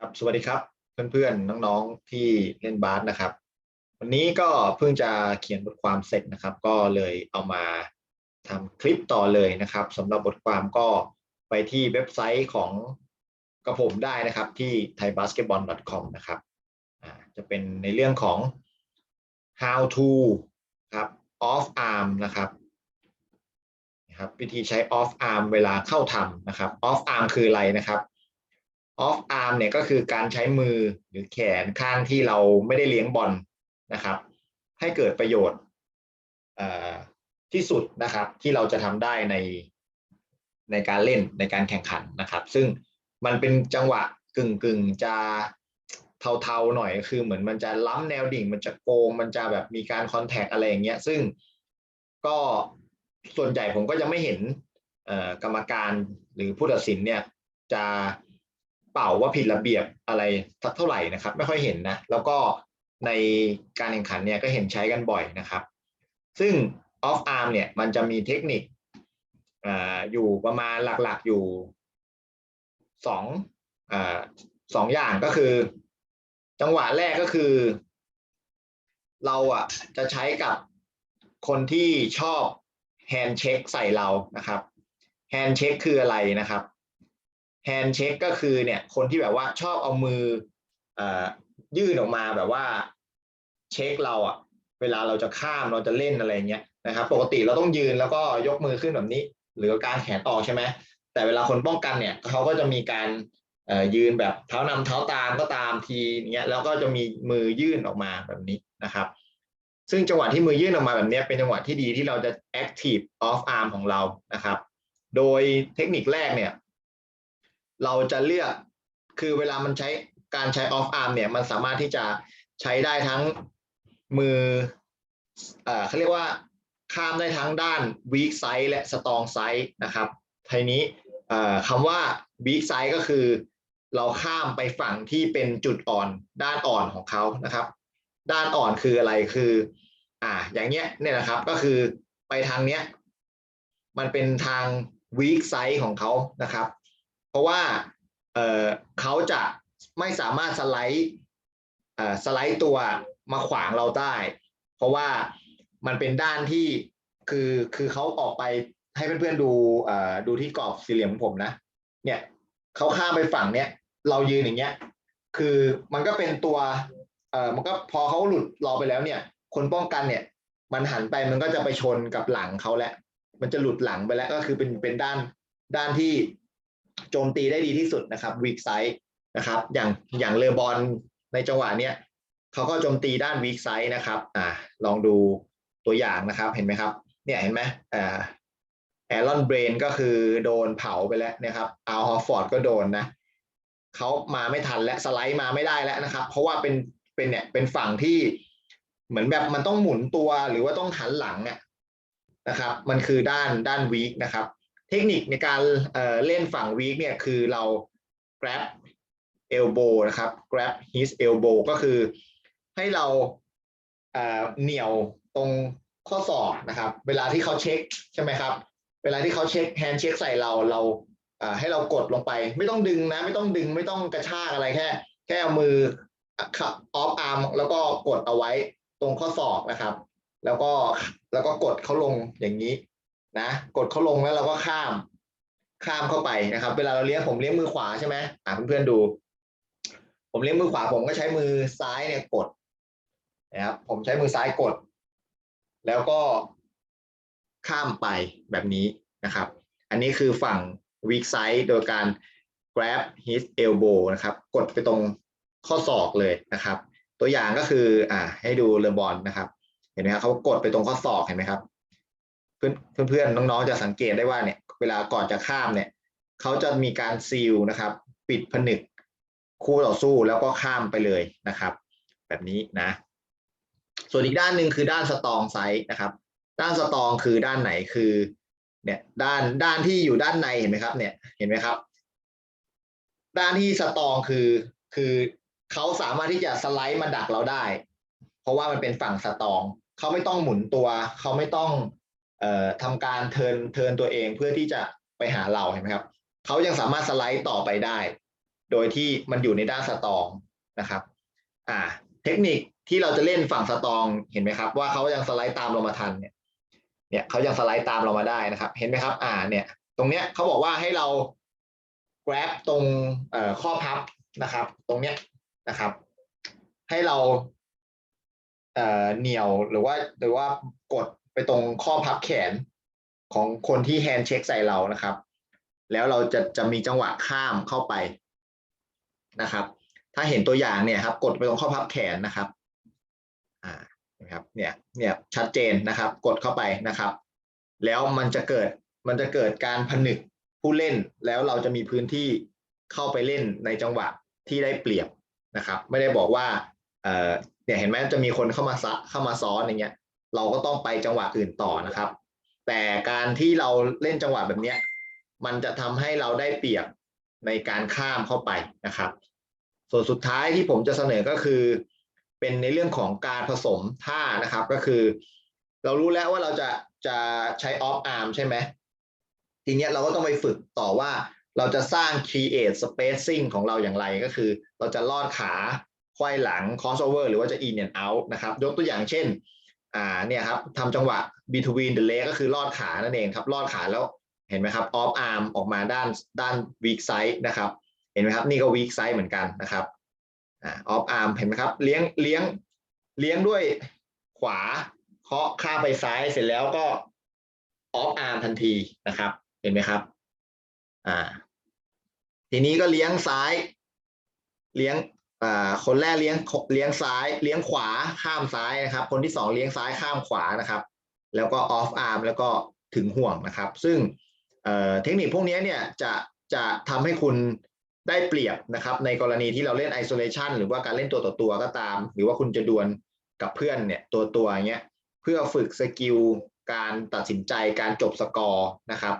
ครับสวัสดีครับเพื่อนๆน้องๆที่เล่นบาสนะครับ วันนี้ก็เพิ่งจะเขียนบทความเสร็จนะครับ ก็เลยเอามาทำคลิปต่อเลยนะครับสำหรับบทความก็ไปที่เว็บไซต์ของกระผมได้นะครับที่ thaibasketball.com นะครับจะเป็นในเรื่องของ how to ครับ off arm นะครับนะครับวิธีใช้ off arm เวลาเข้าทำนะครับ off arm คืออะไรนะครับ off arm เนี่ยก็คือการใช้มือหรือแขนข้างที่เราไม่ได้เลี้ยงบอลนะครับ ให้เกิดประโยชน์ที่สุดนะครับที่เราจะทำได้ในในการเล่นในการแข่งขันนะครับ ซึ่งมันเป็นจังหวะกึ่งกึ่งจะเทาๆหน่อยคือเหมือนมันจะล้ำแนวดิ่ง มันจะโกงมันจะแบบมีการคอนแทคอะไรอย่างเงี้ยซึ่งก็ส่วนใหญ่ผมก็จะไม่เห็นกรรมการหรือผู้ตัดสินเนี่ยจะ เป่าว่าผิดระเบียบอะไรสักเท่าไหร่นะครับ ไม่ค่อยเห็นนะแล้วก็ในการแข่งขันเนี่ยก็เห็นใช้กันบ่อยนะครับ ซึ่ง off arm เนี่ยมันจะมีเทคนิคออยู่ประมาณหลักๆอยู่สองอสองอย่างก็คือ จังหวะแรกก็คือ เราอะจะใช้กับคนที่ชอบแฮนด์เช็คใส่เรานะครับแฮนด์เช็คคืออะไรนะครับ แฮนด์เช็คก็คือเนี่ยคนที่แบบว่าชอบเอามืออยื่นออกมาแบบว่าเช็คเราอะเวลาเราจะข้ามเราจะเล่นอะไรเงี้ยนะครับปกติเราต้องยืนแล้วก็ยกมือขึ้นแบบนี้ หรือการแขนออกใช่ไหมแต่เวลาคนป้องกันเนี่ยเขาก็จะมีการยืนแบบเท้านำเท้าตามก็ตามทีเนี้ยแล้วก็จะมีมือยื่นออกมาแบบนี้นะครับ ซึ่งจังหวะที่มือยื่นออกมาแบบนี้เป็นจังหวะที่ดีที่เราจะ active off arm ของเรานะครับ โดยเทคนิคแรกเนี่ย เราจะเลือกคือเวลามันใช้การใช้ off arm เนี่ยมันสามารถที่จะใช้ได้ทั้งมือเอ่อเขาเรียกว่าข้ามได้ทั้งด้าน weak side และ strong side นะครับทีนี้คำว่า weak side ก็คือ เราข้ามไปฝั่งที่เป็นจุดอ่อนด้านอ่อนของเขานะครับ ด้านอ่อนคืออะไรคืออ่าอย่างเงี้ยเนี่ยนะครับก็คือไปทางเนี้ยมันเป็นทาง weak side ของเขานะครับ ราะว่าเเขาจะไม่สามารถสไลด์สไลด์ตัวมาขวางเราได้ เพราะว่ามันเป็นด้านที่คือคือเขาออกไปให้เพื่อนๆดูดูที่กรอบสี่เหลี่ยมของผมนะ เนี่ยเขาข้ามไปฝั่งเนี้ยเรายืนอย่างเงี้ย คือมันก็เป็นตัวเอ่อมันก็พอเขาหลุดเราไปแล้วเนี่ย คนป้องกันเนี่ย มันหันไปมันก็จะไปชนกับหลังเขาแล้วมันจะหลุดหลังไปแล้วก็คือเป็นเป็นด้านด้านที่ โจมตีได้ดีที่สุดนะครับวีคไซส์นะครับ อย่างอย่างเลอบอลในจังหวะเนี้ยเขาก็โจมตีด้านวีคไซส์นะครับ อ่า ลองดูตัวอย่างนะครับ เห็นไหมครับ เนี่ยเห็นไหมอ่าแอรอนเบรนก็คือโดนเผาไปแล้วนะครับอัลฮอฟฟอร์ดก็โดนนะเขามาไม่ทันและสไลด์มาไม่ได้แล้วนะครับ เพราะว่าเป็นเป็นเนี่ยเป็นฝั่งที่เหมือนแบบมันต้องหมุนตัวหรือว่าต้องหันหลังเนี่ยนะครับ มันคือด้านด้านวีคนะครับ เทคนิคในการเเล่นฝั่งวีคเนี่ยคือเรา grab elbow นะครับ grab his elbow ก็คือให้เราเหนี่ยวตรงข้อศอกนะครับ เวลาที่เขาเช็คใช่ไหมครับ เวลาที่เขาเช็คแฮนด์เช็คใส่เราเราให้เรากดลงไป ไม่ต้องดึงนะ ไม่ต้องดึงไม่ต้องกระชากอะไรแค่ แค่เอามือขับออฟอาร์มแล้วก็กดเอาไว้ตรงข้อศอกนะครับ แล้วก็แล้วก็กดเขาลงอย่างนี้ นะกดเขาลงแล้วเราก็ข้ามข้ามเข้าไปนะครับ เวลาเราเลี้ยงผมเลี้ยงมือขวาใช่ไหมอ่าเพื่อนๆดู ผมเลี้ยงมือขวาผมก็ใช้มือซ้ายเนี่ยกดนะครับผมใช้มือซ้ายกด แล้วก็ข้ามไปแบบนี้นะครับ อันนี้คือฝั่ง weak side โดยการ grab his elbow นะครับ กดไปตรงข้อศอกเลยนะครับ ตัวอย่างก็คืออ่าให้ดูเรือบอลนะครับ เห็นไหมครับเขากดไปตรงข้อศอกเห็นไหมครับ เพื่อนเพื่อนน้องๆจะสังเกตได้ว่าเนี่ย เวลาก่อนจะข้ามเนี่ยเขาจะมีการซีลนะครับ ปิดผนึกคู่ต่อสู้แล้วก็ข้ามไปเลยนะครับ แบบนี้นะ ส่วนอีกด้านหนึ่งคือด้านสตองไซส์นะครับ ด้านสตองคือด้านไหนคือเนี่ยด้านด้านที่อยู่ด้านในเห็นไหมครับ เนี่ยเห็นไหมครับ ด้านที่สตองคือคือเขาสามารถที่จะสไลด์มาดักเราได้ เพราะว่ามันเป็นฝั่งสตองเขาไม่ต้องหมุนตัวเขาไม่ต้อง ทำการเทินเทินตัวเองเพื่อที่จะไปหาเราเห็นไหมครับเขายังสามารถสไลด์ต่อไปได้ โดยที่มันอยู่ในด้านสตองนะครับอ่าเทคนิคที่เราจะเล่นฝั่งสตองเห็นไหมครับ ว่าเขายังสไลด์ตามเรามาทันเนี่ยเนี่ยเขายังสไลด์ตามเรามาได้นะครับ เห็นไหมครับ อ่าเนี่ย ตรงเนี้ยเขาบอกว่าให้เรา grab ตรงข้อพับนะครับ ตรงเนี้ยนะครับ ให้เราเอ่อเหนี่ยวหรือว่าหรือว่ากด ไปตรงข้อพับแขนของคนที่แฮนด์เช็คใส่เรานะครับ แล้วเราจะจะมีจังหวะข้ามเข้าไปนะครับ ถ้าเห็นตัวอย่างเนี่ยครับ กดไปตรงข้อพับแขนนะครับอ่านะครับเนี่ยเนี่ยชัดเจนนะครับ กดเข้าไปนะครับ แล้วมันจะเกิดมันจะเกิดการผนึกผู้เล่นแล้วเราจะมีพื้นที่เข้าไปเล่นในจังหวะที่ได้เปรียบนะครับ ไม่ได้บอกว่าเอ่อเนี่ยเห็นไหมจะมีคนเข้ามาซะเข้ามาซ้อนอย่างเงี้ย เราก็ต้องไปจังหวะอื่นต่อนะครับ แต่การที่เราเล่นจังหวะแบบเนี้ยมันจะทำให้เราได้เปรียบในการข้ามเข้าไปนะครับ ส่วนสุดท้ายที่ผมจะเสนอก็คือ เป็นในเรื่องของการผสมท่านะครับก็คือ เรารู้แล้วว่าเราจะจะใช้ออฟอาร์มใช่ไหมทีเนี้ยเราก็ต้องไปฝึกต่อว่าเราจะสร้าง create spacing ของเราอย่างไรก็คือ เราจะลอดขาควายหลัง crossover หรือว่าจะ in and out นะครับ ยกตัวอย่างเช่น อ่าเนี่ยครับทำจังหวะ between the leg ก็คือลอดขานั่นเองครับลอดขาแล้วเห็นไหมครับ off arm ออกมาด้านด้าน weak side นะครับ เห็นไหมครับนี่ก็ weak side เหมือนกันนะครับอ่า off arm เห็นไหมครับเลี้ยงเลี้ยงเลี้ยงด้วยขวาเคาะข้าไปซ้ายเสร็จแล้วก็ off arm ทันทีนะครับ เห็นไหมครับอ่าทีนี้ก็เลี้ยงซ้าย เลี้ยง อ่าคนแรกเลี้ยงเลี้ยงซ้ายเลี้ยงขวาข้ามซ้ายนะครับ คนที่สองเลี้ยงซ้ายข้ามขวานะครับ แล้วก็ off arm แล้วก็ถึงห่วงนะครับ ซึ่งเเทคนิคพวกนี้เนี่ยจะจะทำให้คุณได้เปรียบนะครับ ในกรณีที่เราเล่น isolation หรือว่าการเล่นตัวต่อตัวก็ตาม หรือว่าคุณจะดวลกับเพื่อนเนี่ยตัวตัวเงี้ยเพื่อฝึกสกิลการตัดสินใจการจบสกอร์นะครับ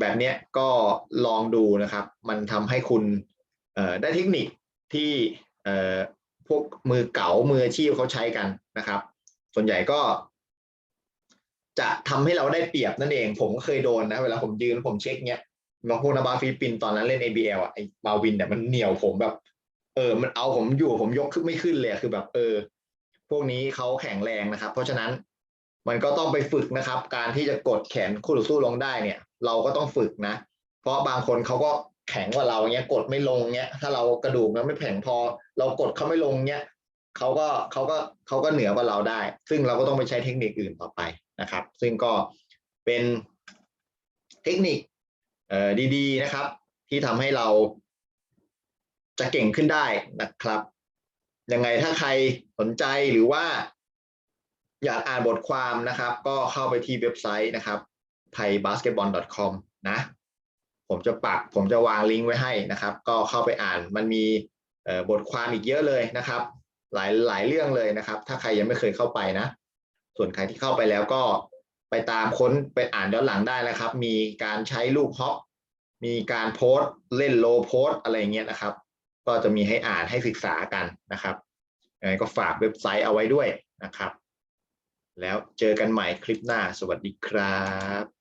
แบบเนี้ยก็ลองดูนะครับ มันทำให้คุณได้เทคนิค ที่พวกมือเก๋ามืออาชีพเขาใช้กันนะครับ ส่วนใหญ่ก็ จะทำให้เราได้เปรียบนั่นเอง ผมก็เคยโดนนะ เวลาผมยืนผมเช็คเนี้ยมาพวกนาบาฟิลิปปินตอนนั้นเล่น ABL อะไอ้มาวินเนี่ยมันเหนียวผมแบบ เออ มันเอาผมอยู่ผมยกขึ้นไม่ขึ้นเลยคือแบบ เออ พวกนี้เขาแข็งแรงนะครับ เพราะฉะนั้นมันก็ต้องไปฝึกนะครับ การที่จะกดแขนคู่ต่อสู้ลงได้เนี่ย เราก็ต้องฝึกนะ เพราะบางคนเขาก็ แข็งกว่าเราเงี้ยกดไม่ลงเงี้ยถ้าเรากระดูกมันไม่แข็งพอ เรากดเขาไม่ลงเงี้ยเขาก็เขาก็เขาก็เหนือกว่าเราได้ ซึ่งเราก็ต้องไปใช้เทคนิคอื่นต่อไปนะครับ ซึ่งก็เป็นเทคนิคเอ่อดีๆนะครับ ที่ทำให้เรา จะเก่งขึ้นได้นะครับยังไงถ้าใครสนใจหรือว่า อยากอ่านบทความนะครับ ก็เข้าไปที่เว็บไซต์นะครับ thaibasketball.com นะ ผมจะปักผมจะวางลิงก์ไว้ให้นะครับ ก็เข้าไปอ่านมันมีบทความอีกเยอะเลยนะครับ หลายหลายเรื่องเลยนะครับ ถ้าใครยังไม่เคยเข้าไปนะ ส่วนใครที่เข้าไปแล้วก็ไปตามค้นไปอ่านย้อนหลังได้นะครับ มีการใช้ลูกฮอปมีการโพสต์เล่นโลโพสอะไรเงี้ยนะครับ ก็จะมีให้อ่านให้ศึกษากันนะครับยังไงก็ฝากเว็บไซต์เอาไว้ด้วยนะครับ แล้วเจอกันใหม่คลิปหน้าสวัสดีครับ